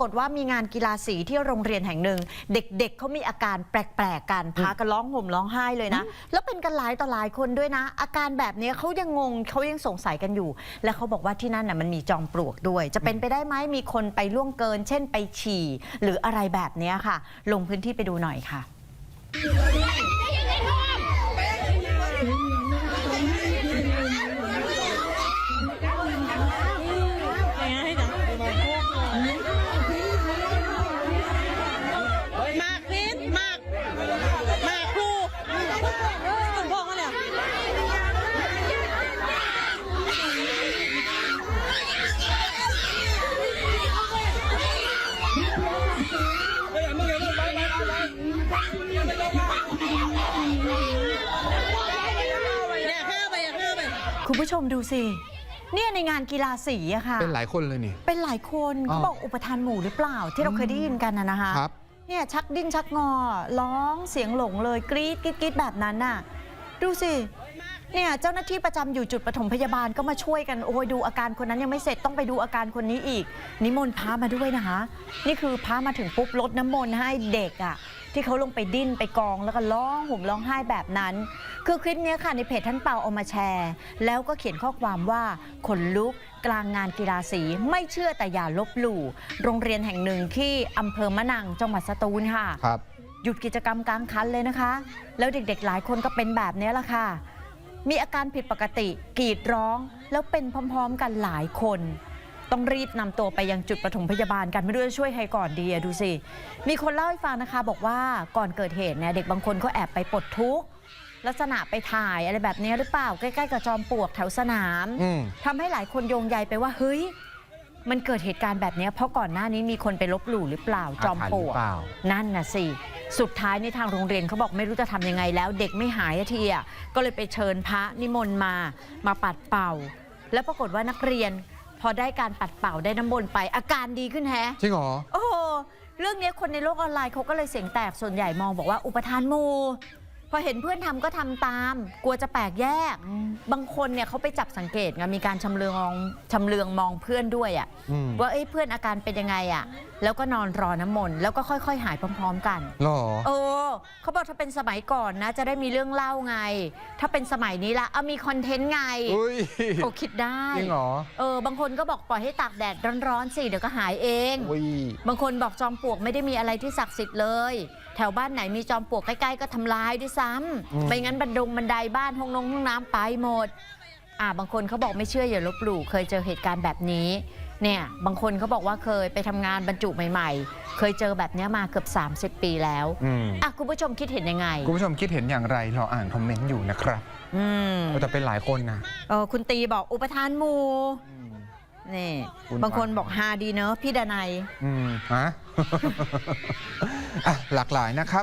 ากฏว่ามีงานกีฬาสีที่โรงเรียนแห่งหนึ่ง เด็กๆเขามีอาการแปลกๆกันพากันร้องห่มร้องไห้เลยนะ แล้วเป็นกันหลายต่อหลายคนด้วยนะ อาการแบบนี้เขายังงงเขายังสงสัยกันอยู่ และเขาบอกว่าที่นั่นน่ะมันมีจอมปลวกด้วย จะเป็นไปได้ไหมมีคนไปล่วงเกิน เช่นไปฉี่ หรืออะไรแบบนี้ค่ะ ลงพื้นที่ไปดูหน่อยค่ะ คุณผู้ชมดูสิเนี่ยในงานกีฬาสีอะค่ะ เป็นหลายคนเลยนี่ เป็นหลายคนอ๋อเขาบอกอุปทานหมู่หรือเปล่าที่เราเคยได้ยินกันนะนะคะครับ เนี่ยชักดิ้นชักงอ ร้องเสียงหลงเลยกรี๊ดกรี๊ดกรี๊ดแบบนั้นน่ะ ดูสิเนี่ยเจ้าหน้าที่ประจำอยู่จุดปฐมพยาบาลก็มาช่วยกันโอ้ยดูอาการคนนั้นยังไม่เสร็จต้องไปดูอาการคนนี้อีก นิมนต์พระมาด้วยนะคะ นี่คือพระมาถึงปุ๊บลดน้ำมนต์ให้เด็กอะ ที่เขาลงไปดิ้นไปกองแล้วก็ร้องห่มร้องไห้แบบนั้น คือคลิปเนี้ยค่ะในเพจท่านเปาเอามาแชร์ แล้วก็เขียนข้อความว่าขนลุกกลางงานกีฬาสีไม่เชื่อแต่อย่าลบหลู่ โรงเรียนแห่งหนึ่งที่อำเภอมะนังจังหวัดสตูลค่ะครับหยุดกิจกรรมกลางคันเลยนะคะ แล้วเด็กๆ หลายคนก็เป็นแบบนี้แหละค่ะ มีอาการผิดปกติกรีดร้อง แล้วเป็นพร้อมๆ กันหลายคน ต้องรีบนำตัวไปยังจุดปฐมพยาบาลกันไม่รู้จะช่วยใครก่อนดีอะดูสิ มีคนเล่าให้ฟังนะคะบอกว่าก่อนเกิดเหตุเนี่ยเด็กบางคนเขาแอบไปปลดทุกข์ลักษณะไปถ่ายอะไรแบบนี้หรือเปล่า ใกล้ๆกับจอมปลวกแถวสนามอืมทำให้หลายคนโยงใยไปว่าเฮ้ยมันเกิดเหตุการณ์แบบนี้เพราะก่อนหน้านี้มีคนไปลบหลู่หรือเปล่าจอมปลวกอาถรรพ์หรือเปล่านั่นน่ะสิ สุดท้ายในทางโรงเรียนเขาบอกไม่รู้จะทำยังไงแล้ว เด็กไม่หายสักทีอะก็เลยไปเชิญพระนิมนต์มามาปัดเป่า แล้วปรากฏว่านักเรียน พอได้การปัดเป่าได้น้ำมนต์ไปอาการดีขึ้นแฮะจริงเหรอ โอ้โหเรื่องนี้คนในโลกออนไลน์เขาก็เลยเสียงแตกส่วนใหญ่มองบอกว่าอุปทานหมู พอเห็นเพื่อนทำก็ทำตาม กลัวจะแปลกแยก บางคนเนี่ยเขาไปจับสังเกตไงมีการชำเลืองมองชำเลืองมองเพื่อนด้วยอะอืมว่าเอ้ยเพื่อนอาการเป็นยังไงอะแล้วก็นอนรอน้ำมนต์แล้วก็ค่อย ๆ หายพร้อม ๆ กันหรอเออเขาบอกถ้าเป็นสมัยก่อนนะ จะได้มีเรื่องเล่าไง ถ้าเป็นสมัยนี้ละเอามีคอนเทนต์ไงอุ้ยเขาคิดได้จริงเหรอเออบางคนก็บอกปล่อยให้ตากแดดร้อนๆสิเดี๋ยวก็หายเองอุ้ยบางคนบอกจอมปลวกไม่ได้มีอะไรที่ศักดิ์สิทธิ์เลย แถวบ้านไหนมีจอมปลวกใกล้ๆก็ทำลายด้วยซ้ำไม่งั้นบันดงบันไดบ้านห้องนงห้องน้ำไปหมด อ่าบางคนเขาบอกไม่เชื่ออย่าลบหลู่เคยเจอเหตุการณ์แบบนี้ เนี่ยบางคนเขาบอกว่าเคยไปทำงานบรรจุใหม่ ๆ เคยเจอแบบเนี้ยมาเกือบ 30 ปีแล้วอืมอะคุณผู้ชมคิดเห็นยังไง คุณผู้ชมคิดเห็นอย่างไรเราอ่านคอมเมนต์อยู่นะครับอืมเออแต่เป็นหลายคนนะ เออคุณตีบอกอุปทานหมูนี่คุณบางคนปานบอกฮาดีเนอะพี่ดนัย อืมฮะ อะหลากหลายนะครับ